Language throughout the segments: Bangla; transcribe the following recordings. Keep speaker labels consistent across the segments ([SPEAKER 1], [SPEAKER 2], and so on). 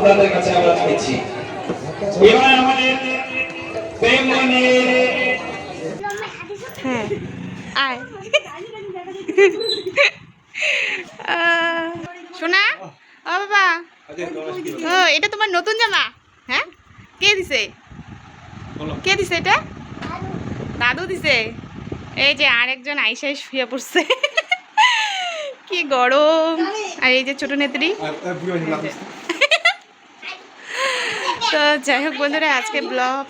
[SPEAKER 1] আপনাদের কাছে আমরা চাইছি এবার আমাদের প্রেম
[SPEAKER 2] হ্যাঁ আয়। ও বাবা। ও এটা তোমার নতুন জামা? হ্যাঁ? কে দিছে? কে দিছে এটা? দাদু দিছে। এই যে আরেকজন আইসাই শুয়ে পড়ছে। কি গরম। আর এই যে ছোট নেত্রী। তো যাই হোক বন্ধুরা, আজকে ব্লগ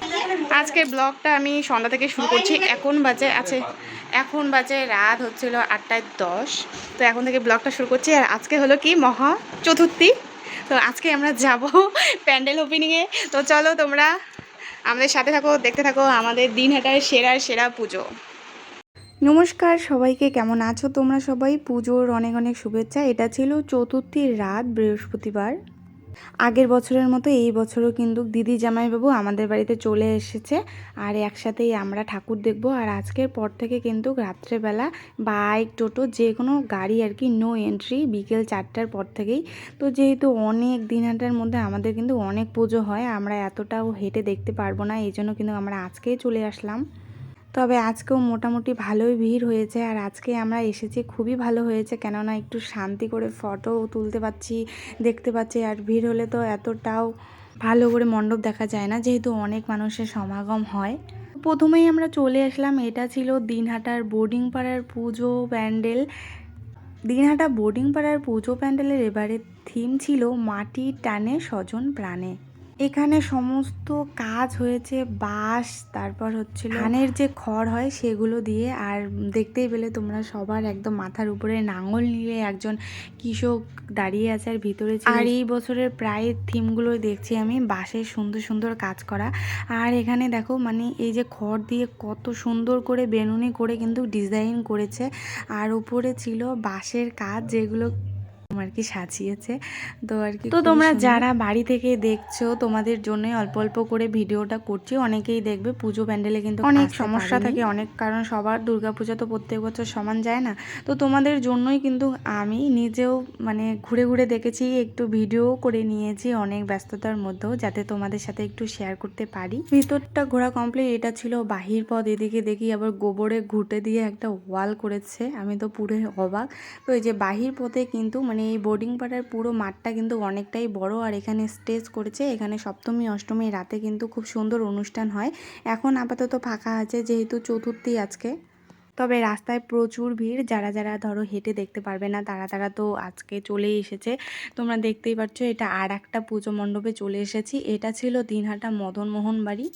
[SPEAKER 2] আজকের ব্লগটা আমি সন্ধ্যা থেকে শুরু করছি। এখন বাজে আছে, এখন বাজে রাত হচ্ছিল আটটায় দশ। তো এখন থেকে ব্লগটা শুরু করছি। আর আজকে হলো কি মহা চতুর্থী। তো আজকে আমরা যাব প্যান্ডেল ওপেনিংয়ে তো চলো তোমরা আমাদের সাথে থাকো, দেখতে থাকো আমাদের দিনহাটার সেরার সেরা পুজো। নমস্কার, সবাইকে কেমন আছো? তোমরা সবাই পুজোর অনেক অনেক শুভেচ্ছা। এটা ছিল চতুর্থীর রাত, বৃহস্পতিবার। আগের বছরের মতো এই বছরও কিন্তু দিদি জামাইবাবু আমাদের বাড়িতে চলে এসেছে আর একসাথেই আমরা ঠাকুর দেখব। আর আজকের পর থেকে কিন্তু রাত্রেবেলা বাইক, টোটো যে কোনো গাড়ি আর কি নো এন্ট্রি বিকেল চারটার পর থেকেই। তো যেহেতু অনেক দিনহাটার মধ্যে আমাদের কিন্তু অনেক পুজো হয়, আমরা এতটাও হেঁটে দেখতে পারব না, এই জন্য কিন্তু আমরা আজকেই চলে আসলাম। তবে আজকেও মোটামুটি ভালোই ভিড় হয়েছে আর আজকে আমরা এসেছি, খুবই ভালো হয়েছে। কেননা একটু শান্তি করে ফটো তুলতে পাচ্ছি দেখতে পাচ্ছি আর ভিড় হলে তো এতটাও ভালো করে মণ্ডপ দেখা যায় না, যেহেতু অনেক মানুষের সমাগম হয়। প্রথমেই আমরা চলে আসলাম, এটা ছিল দিনহাটার বোর্ডিং পাড়ার পুজো প্যান্ডেল। দিনহাটা বোর্ডিং পাড়ার পুজো প্যান্ডেলের এবারে থিম ছিল মাটির টানে স্বজন প্রাণে। এখানে সমস্ত কাজ হয়েছে বাঁশ তারপর হচ্ছিল ধানের যে খড় হয় সেগুলো দিয়ে আর দেখতেই পেলে তোমরা সবার একদম মাথার উপরে নাঙল নিয়ে একজন কৃষক দাঁড়িয়ে আছে আর ভিতরে আর এই বছরের প্রায় থিমগুলোই দেখছি আমি বাঁশের সুন্দর সুন্দর কাজ করা। আর এখানে দেখো মানে এই যে খড় দিয়ে কত সুন্দর করে বেনুনি করে কিন্তু ডিজাইন করেছে। আর উপরে ছিল বাঁশের কাজ যেগুলো আর কি সাজিয়েছে। তো আর কি তো তোমরা যারা বাড়ি থেকে দেখছ তোমাদের জন্যই অল্প অল্প করে ভিডিওটা করছি। অনেকেই দেখবে পুজো প্যান্ডেলে কিন্তু অনেক সমস্যা থাকে অনেক কারণ সবার দুর্গাপূজা তো প্রত্যেক বছর সমান যায় না। তো তোমাদের জন্যই কিন্তু আমি নিজেও মানে ঘুরে ঘুরে দেখেছি একটু ভিডিও করে নিয়েছি অনেক ব্যস্ততার মধ্যেও যাতে তোমাদের সাথে একটু শেয়ার করতে পারি। ভিতরটা ঘোরা কমপ্লিট এটা ছিল বাহির পথ এদিকে দেখি আবার গোবরে ঘুটে দিয়ে একটা ওয়াল করেছে। আমি তো পুরো অবাক। তো এই যে বাহির পথে কিন্তু মানে এই বোর্ডিং পাড়ার পুরো মাঠটা কিন্তু অনেকটাই বড় আর এখানে স্টেজ করেছে। এখানে সপ্তমী, অষ্টমী রাতে কিন্তু খুব সুন্দর অনুষ্ঠান হয়। এখন আপাতত ফাঁকা আছে যেহেতু চতুর্থী আজকে। তবে রাস্তায় প্রচুর ভিড়। যারা যারা ধরো হেঁটে দেখতে পারবে না, তারা তারা তো আজকে চলেই এসেছে। তোমরা দেখতেই পাচ্ছ এটা আর একটা পুজো মণ্ডপে চলে এসেছি। এটা ছিল দিনহাটা মদনমোহন বাড়ি।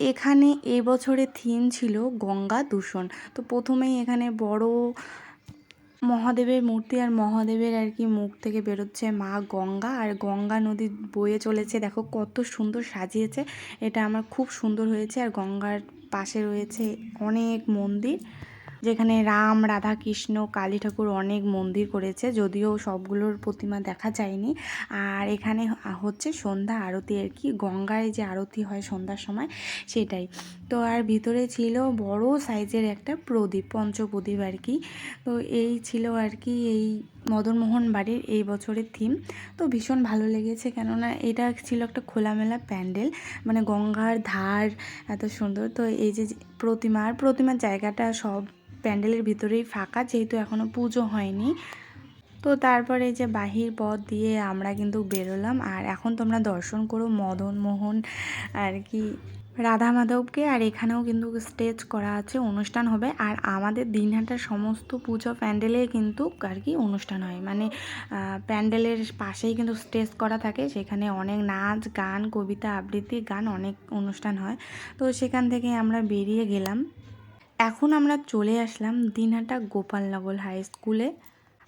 [SPEAKER 2] এখানে এবছরে থিম ছিল গঙ্গা দূষণ। তো প্রথমেই এখানে বড় মহাদেবের মূর্তি আর মহাদেবের আর কি মুখ থেকে বেরোচ্ছে মা গঙ্গা। আর গঙ্গা নদী বয়ে চলেছে, দেখো কত সুন্দর সাজিয়েছে। এটা আমার খুব সুন্দর হয়েছে। আর গঙ্গার পাশে রয়েছে অনেক মন্দির, যেখানে রাম, রাধা কৃষ্ণ, কালী ঠাকুর অনেক মন্দির করেছে, যদিও সবগুলোর প্রতিমা দেখা যায়নি। আর এখানে হচ্ছে সন্ধ্যা আরতি আর কি। গঙ্গায় যে আরতি হয় সন্ধ্যার সময়, সেটাই। তো আর ভিতরে ছিল বড় সাইজের একটা প্রদীপ, পঞ্চপ্রদীপ আর কি। তো এই ছিল আর কি এই মদনমোহন বাড়ির এই বছরের থিম তো ভীষণ ভালো লেগেছে কেননা এটা ছিল একটা খোলামেলা প্যান্ডেল মানে গঙ্গার ধার এত সুন্দর। তো এই যে প্রতিমা, আর প্রতিমার জায়গাটা সব প্যান্ডেলের ভিতরেই ফাঁকা, যেহেতু এখনও পুজো হয়নি। তো তারপরে যে বাহির পথ দিয়ে আমরা কিন্তু বেরোলাম। আর এখন তোমরা দর্শন করো মদন মোহন আর কি রাধা মাধবকে আর এখানেও কিন্তু স্টেজ করা আছে, অনুষ্ঠান হবে। আর আমাদের দিনহাটার সমস্ত পুজো প্যান্ডেলে কিন্তু আর কি অনুষ্ঠান হয়। মানে প্যান্ডেলের পাশেই কিন্তু স্টেজ করা থাকে, সেখানে অনেক নাচ, গান, কবিতা, আবৃত্তি, গান অনেক অনুষ্ঠান হয়। তো সেখান থেকে আমরা বেরিয়ে গেলাম। এখন আমরা চলে আসলাম দিনহাটা গোপালনগর হাই স্কুলে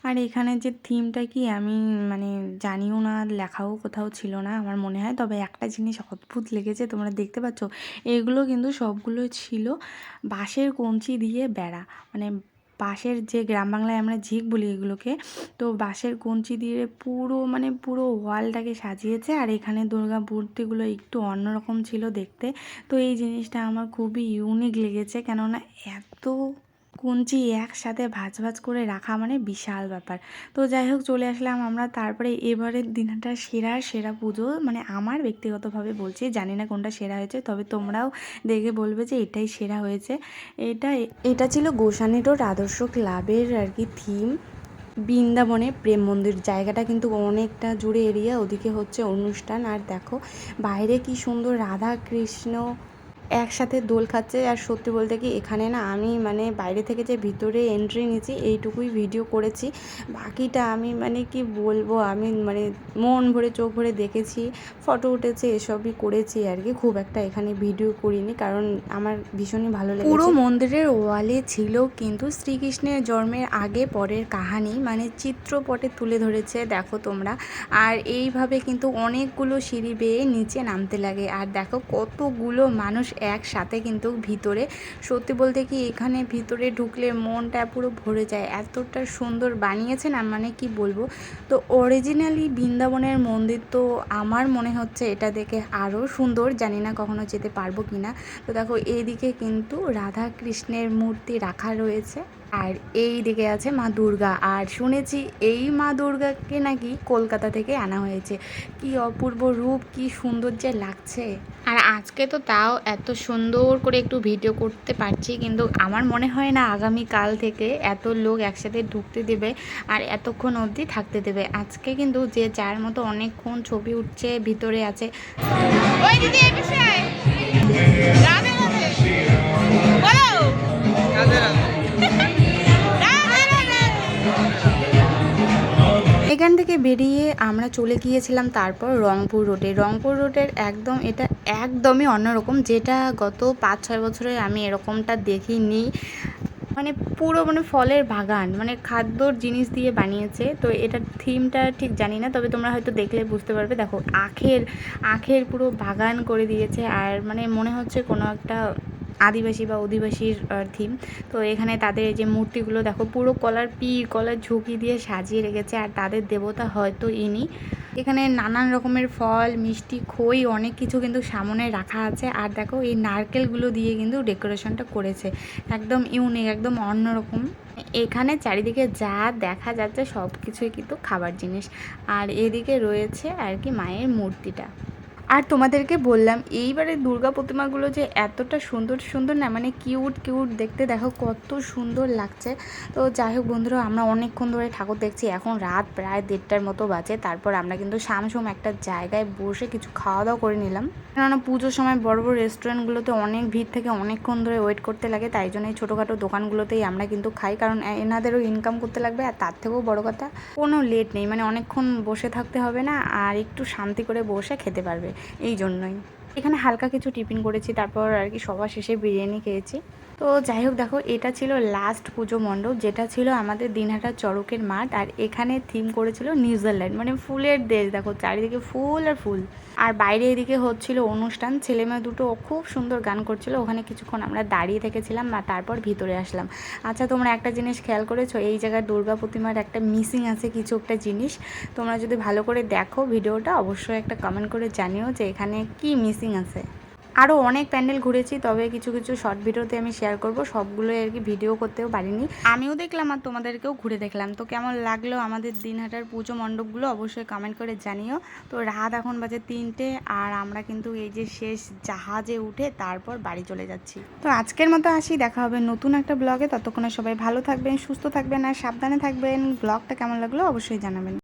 [SPEAKER 2] আর এখানে যে থিমটা কি আমি মানে জানিও না লেখাও কোথাও ছিল না, আমার মনে হয়। তবে একটা জিনিস অদ্ভুত লেগেছে, তোমরা দেখতে পাচ্ছ। এগুলো কিন্তু সবগুলো ছিল বাঁশের কঞ্চি দিয়ে বেড়া। মানে বাঁশের যে গ্রাম বাংলায় আমরা ঝিক বলি এগুলোকে, তো বাঁশের কঞ্চি দিয়ে পুরো মানে পুরো ওয়ালটাকে সাজিয়েছে। আর এখানে দুর্গা মূর্তিগুলো একটু অন্যরকম ছিল দেখতে। তো এই জিনিসটা আমার খুবই ইউনিক লেগেছে, কেননা এত কুঞ্চি একসাথে ভাজ ভাজ করে রাখা মানে বিশাল ব্যাপার। তো যাই হোক, চলে আসলাম আমরা। তারপরে এবারের দিনটা সেরা সেরা পুজো মানে আমার ব্যক্তিগতভাবে বলছি, জানি না কোনটা সেরা হয়েছে, তবে তোমরাও দেখে বলবে যে এটাই সেরা হয়েছে। এটা এটা ছিল গোসানি আদর্শ ক্লাবের আর কি থিম বৃন্দাবনে প্রেম মন্দির, জায়গাটা কিন্তু অনেকটা জুড়ে এরিয়া, ওদিকে হচ্ছে অনুষ্ঠান। আর দেখো, বাইরে কি সুন্দর রাধা কৃষ্ণ একসাথে দোল খাচ্ছে। আর সত্যি বলতে কি, এখানে না আমি মানে বাইরে থেকে যে ভিতরে এন্ট্রি নিয়েছি, এইটুকুই ভিডিও করেছি। বাকিটা আমি মানে কি বলব, আমি মানে মন ভরে, চোখ ভরে দেখেছি ফটো উঠেছে, এসবই করেছি আর কি। খুব একটা এখানে ভিডিও করিনি, কারণ আমার ভীষণই ভালো লেগেছে। পুরো মন্দিরের ওয়ালে ছিল কিন্তু শ্রীকৃষ্ণের জন্মের আগে পরের কাহানি মানে চিত্রপটে তুলে ধরেছে, দেখো তোমরা। আর এইভাবে কিন্তু অনেকগুলো সিঁড়ি বেয়ে নিচে নামতে লাগে। আর দেখো কতগুলো মানুষ একসাথে কিন্তু ভিতরে। সত্যি বলতে কি এখানে ভিতরে ঢুকলে মনটা পুরো ভরে যায়। এতটা সুন্দর বানিয়েছে না মানে কি বলব? তো অরিজিনালি বৃন্দাবনের মন্দির তো আমার মনে হচ্ছে এটা দেখে আরও সুন্দর। জানি না কখনো যেতে পারব কি না তো দেখো এইদিকে কিন্তু রাধা কৃষ্ণের মূর্তি রাখা রয়েছে। আর এই দিকে আছে মা দুর্গা। আর শুনেছি এই মা দুর্গাকে নাকি কলকাতা থেকে আনা হয়েছে। কি অপূর্ব রূপ কি সুন্দর যে লাগছে। আর আজকে তো তাও এত সুন্দর করে একটু ভিডিও করতে পারছি কিন্তু আমার মনে হয় না আগামী কাল থেকে এত লোক একসাথে ঢুকতে দেবে আর এতক্ষণ অবধি থাকতে দেবে। আজকে কিন্তু যে যার মতো অনেকক্ষণ ছবি উঠছে ভিতরে আছে। ওই দিদি এই বিষয়ে রাধে রাধে। বলো। এখান থেকে বেরিয়ে আমরা চলে গিয়েছিলাম তারপর রংপুর রোডে। রংপুর রোডের একদম, এটা একদমই অন্যরকম, যেটা গত পাঁচ ছয় বছরে আমি এরকমটা দেখিনি। মানে পুরো মানে ফলের বাগান মানে খাদ্যর জিনিস দিয়ে বানিয়েছে। তো এটার থিমটা ঠিক জানি না, তবে তোমরা হয়তো দেখলে বুঝতে পারবে। দেখো, আখের আখের পুরো বাগান করে দিয়েছে। আর মানে মনে হচ্ছে কোনো একটা আদিবাসী বা অধিবাসীর থিম তো এখানে তাদের যে মূর্তিগুলো, দেখো, পুরো কলার পির কলার ঝুঁকি দিয়ে সাজিয়ে রেখেছে আর তাদের দেবতা হয়তো ইনি। এখানে নানান রকমের ফল, মিষ্টি, খই, অনেক কিছু কিন্তু সামনে রাখা আছে। আর দেখো, এই নারকেলগুলো দিয়ে কিন্তু ডেকোরেশনটা করেছে। একদম ইউনিক, একদম অন্যরকম। এখানে চারিদিকে যা দেখা যাচ্ছে সব কিছুই কিন্তু খাবার জিনিস। আর এদিকে রয়েছে আর কি মায়ের মূর্তিটা। আর তোমাদেরকে বললাম, এইবারে দুর্গা প্রতিমাগুলো যে এতটা সুন্দর সুন্দর না মানে কিউট কিউট দেখতে দেখো কত সুন্দর লাগছে। তো যাই হোক বন্ধুরা, আমরা অনেকক্ষণ ধরে ঠাকুর দেখছি, এখন রাত প্রায় দেড়টার মতো বাজে। তারপর আমরা কিন্তু সামসুম একটা জায়গায় বসে কিছু খাওয়া দাওয়া করে নিলাম। কেননা পুজোর সময় বড় বড় রেস্টুরেন্টগুলোতে অনেক ভিড় থেকে অনেকক্ষণ ধরে ওয়েট করতে লাগে, তাই জন্য এই ছোটোখাটো দোকানগুলোতেই আমরা কিন্তু খাই। কারণ এনাদেরও ইনকাম করতে লাগবে, আর তার থেকেও বড় কথা, কোনো লেট নেই মানে অনেকক্ষণ বসে থাকতে হবে না, আর একটু শান্তি করে বসে খেতে পারবে। এই জন্যই। এখানে হালকা কিছু টিফিন করেছি তারপর আর কি সবার শেষে বিরিয়ানি খেয়েছি। তো যাই হোক দেখো, এটা ছিল লাস্ট পুজো মণ্ডপ, যেটা ছিল আমাদের দিনহাটা চড়কের মাঠ, আর এখানে থিম করেছিল নিউজিল্যান্ড মানে ফুলের দেশ, দেখো চারিদিকে ফুল আর ফুল। আর বাইরে এদিকে হচ্ছিল অনুষ্ঠান ছেলে মেয়ে দুটো খুব সুন্দর গান করছিল, ওখানে কিছুক্ষণ আমরা দাঁড়িয়ে থেকেছিলাম আর তারপর ভিতরে আসলাম। আচ্ছা তোমরা একটা জিনিস খেয়াল করেছ, এই জায়গায় দুর্গা প্রতিমার একটা মিসিং আছে কিছু একটা জিনিস, তোমরা যদি ভালো করে দেখো ভিডিওটা, অবশ্যই একটা কমেন্ট করে জানিও যে এখানে কি মিসিং আছে। আরও অনেক প্যান্ডেল ঘুরেছি, তবে কিছু কিছু শর্ট ভিডিওতে আমি শেয়ার করব। সবগুলোই আর কি ভিডিও করতেও পারিনি। আমিও দেখলাম আর তোমাদেরকেও ঘুরে দেখলাম। তো কেমন লাগল আমাদের দিনহাটার পুজো মণ্ডপগুলো অবশ্যই কমেন্ট করে জানিও। তো রাত এখন বাজে তিনটে আর আমরা কিন্তু এই যে শেষ জাহাজে উঠে তারপর বাড়ি চলে যাচ্ছি। তো আজকের মতো আসি, দেখা হবে নতুন একটা ব্লগে ততক্ষণে সবাই ভালো থাকবেন, সুস্থ থাকবেন আর সাবধানে থাকবেন। ব্লগটা কেমন লাগল অবশ্যই জানাবেন।